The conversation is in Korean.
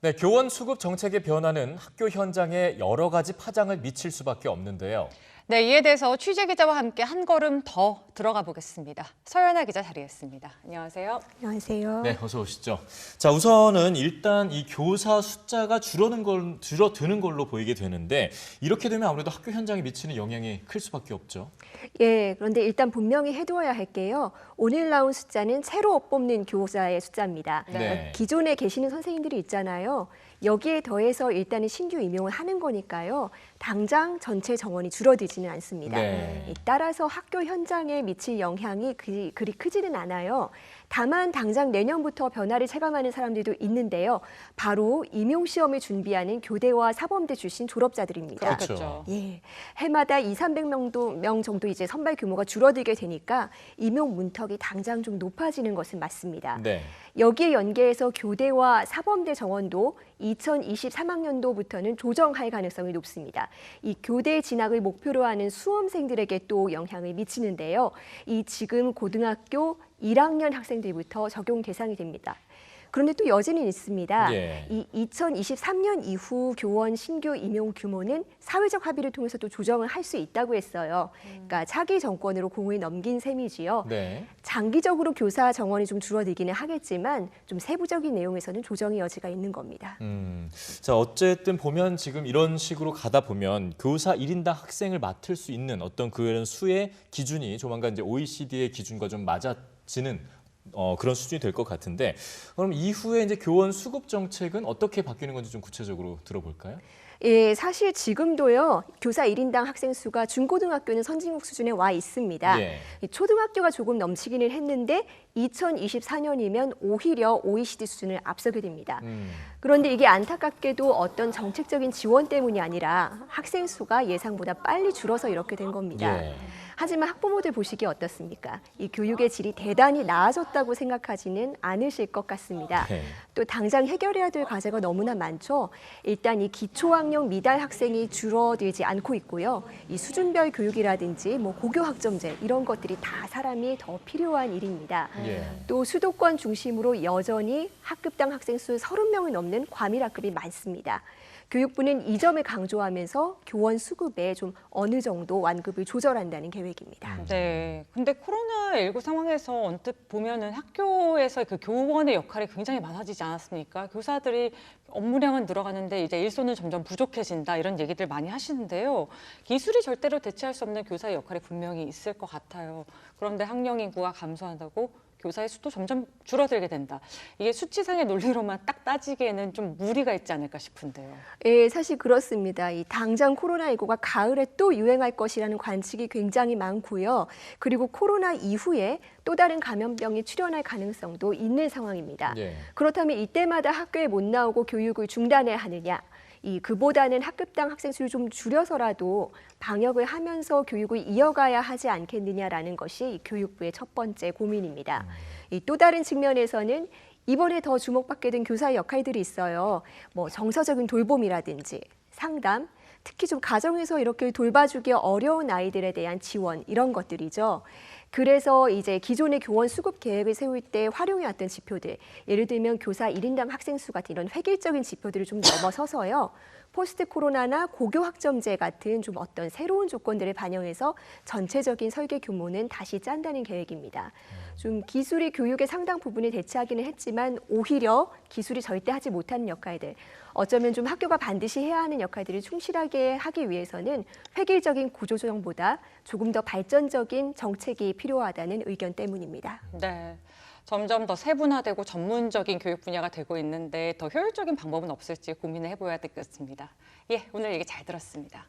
네, 교원 수급 정책의 변화는 학교 현장에 여러 가지 파장을 미칠 수밖에 없는데요. 네, 이에 대해서 취재 기자와 함께 한 걸음 더 들어가 보겠습니다. 서연아 기자 자리했습니다. 안녕하세요. 안녕하세요. 네, 어서 오시죠. 자, 우선은 일단 이 교사 숫자가 줄어든 걸 줄어드는 걸로 보이게 되는데 이렇게 되면 아무래도 학교 현장에 미치는 영향이 클 수밖에 없죠. 예, 그런데 일단 분명히 해두어야 할 게요. 오늘 나온 숫자는 새로 뽑는 교사의 숫자입니다. 네. 기존에 계시는 선생님들이 있잖아요. 여기에 더해서 일단은 신규 임용을 하는 거니까요. 당장 전체 정원이 줄어들지는 않습니다. 네. 이 따라서 학교 현장에 미칠 영향이 그리, 그리 크지는 않아요. 다만 당장 내년부터 변화를 체감하는 사람들도 있는데요. 바로 임용 시험을 준비하는 교대와 사범대 출신 졸업자들입니다. 그렇죠. 예, 해마다 2, 300명도 명 정도 이제 선발 규모가 줄어들게 되니까 임용 문턱이 당장 좀 높아지는 것은 맞습니다. 네. 여기에 연계해서 교대와 사범대 정원도 2023학년도부터는 조정할 가능성이 높습니다. 이 교대 진학을 목표로 하는 수험생들에게 또 영향을 미치는데요. 이 지금 고등학교 1학년 학생들부터 적용 대상이 됩니다. 그런데 또 여지는 있습니다. 예. 이 2023년 이후 교원 신규 임용 규모는 사회적 합의를 통해서 또 조정을 할 수 있다고 했어요. 그러니까 차기 정권으로 공을 넘긴 셈이지요. 네. 장기적으로 교사 정원이 좀 줄어들기는 하겠지만 좀 세부적인 내용에서는 조정의 여지가 있는 겁니다. 음. 자, 어쨌든 보면 지금 이런 식으로 가다 보면 교사 1인당 학생을 맡을 수 있는 어떤 그런 수의 기준이 조만간 이제 OECD의 기준과 좀 맞아 지는 어, 그런 수준이 될 것 같은데 그럼 이후에 이제 교원 수급 정책은 어떻게 바뀌는 건지 좀 구체적으로 들어볼까요? 예, 사실 지금도요 교사 1인당 학생 수가 중고등학교는 선진국 수준에 와 있습니다. 예. 이 초등학교가 조금 넘치기는 했는데 2024년이면 오히려 OECD 수준을 앞서게 됩니다. 음. 그런데 이게 안타깝게도 어떤 정책적인 지원 때문이 아니라 학생 수가 예상보다 빨리 줄어서 이렇게 된 겁니다. 예. 하지만 학부모들 보시기에 어떻습니까? 이 교육의 질이 대단히 나아졌다고 생각하지는 않으실 것 같습니다. 네. 또 당장 해결해야 될 과제가 너무나 많죠. 일단 이 기초학력 미달 학생이 줄어들지 않고 있고요. 이 수준별 교육이라든지 뭐 고교 학점제 이런 것들이 다 사람이 더 필요한 일입니다. 예. 또 수도권 중심으로 여전히 학급당 학생 수 30명을 넘는 과밀 학급이 많습니다. 교육부는 이 점을 강조하면서 교원 수급에 좀 어느 정도 완급을 조절한다는 계획입니다. 네. 근데 코로나19 상황에서 언뜻 보면은 학교에서 그 교원의 역할이 굉장히 많아지지 않았습니까? 교사들이 업무량은 늘어가는데 이제 일손은 점점 부족해진다 이런 얘기들 많이 하시는데요. 기술이 절대로 대체할 수 없는 교사의 역할이 분명히 있을 것 같아요. 그런데 학령 인구가 감소한다고 교사의 수도 점점 줄어들게 된다. 이게 수치상의 논리로만 딱 따지기에는 좀 무리가 있지 않을까 싶은데요. 예, 사실 그렇습니다. 이 당장 코로나19가 가을에 또 유행할 것이라는 관측이 굉장히 많고요. 그리고 코로나 이후에 또 다른 감염병이 출현할 가능성도 있는 상황입니다. 예. 그렇다면 이때마다 학교에 못 나오고 교육을 중단해야 하느냐? 이 그보다는 학급당 학생 수를 좀 줄여서라도 방역을 하면서 교육을 이어가야 하지 않겠느냐라는 것이 이 교육부의 첫 번째 고민입니다. 이 또 다른 측면에서는 이번에 더 주목받게 된 교사의 역할들이 있어요. 뭐 정서적인 돌봄이라든지 상담, 특히 좀 가정에서 이렇게 돌봐주기 어려운 아이들에 대한 지원 이런 것들이죠. 그래서 이제 기존의 교원 수급 계획을 세울 때 활용해 왔던 지표들, 예를 들면 교사 1인당 학생 수 같은 이런 획일적인 지표들을 좀 넘어서서요. 포스트 코로나나 고교 학점제 같은 좀 어떤 새로운 조건들을 반영해서 전체적인 설계 규모는 다시 짠다는 계획입니다. 좀 기술이 교육의 상당 부분을 대체하기는 했지만 오히려 기술이 절대 하지 못하는 역할들, 어쩌면 좀 학교가 반드시 해야 하는 역할들을 충실하게 하기 위해서는 획일적인 구조조정보다 조금 더 발전적인 정책이 필요하다는 의견 때문입니다. 네. 점점 더 세분화되고 전문적인 교육 분야가 되고 있는데 더 효율적인 방법은 없을지 고민을 해봐야 되겠습니다. 예, 오늘 얘기 잘 들었습니다.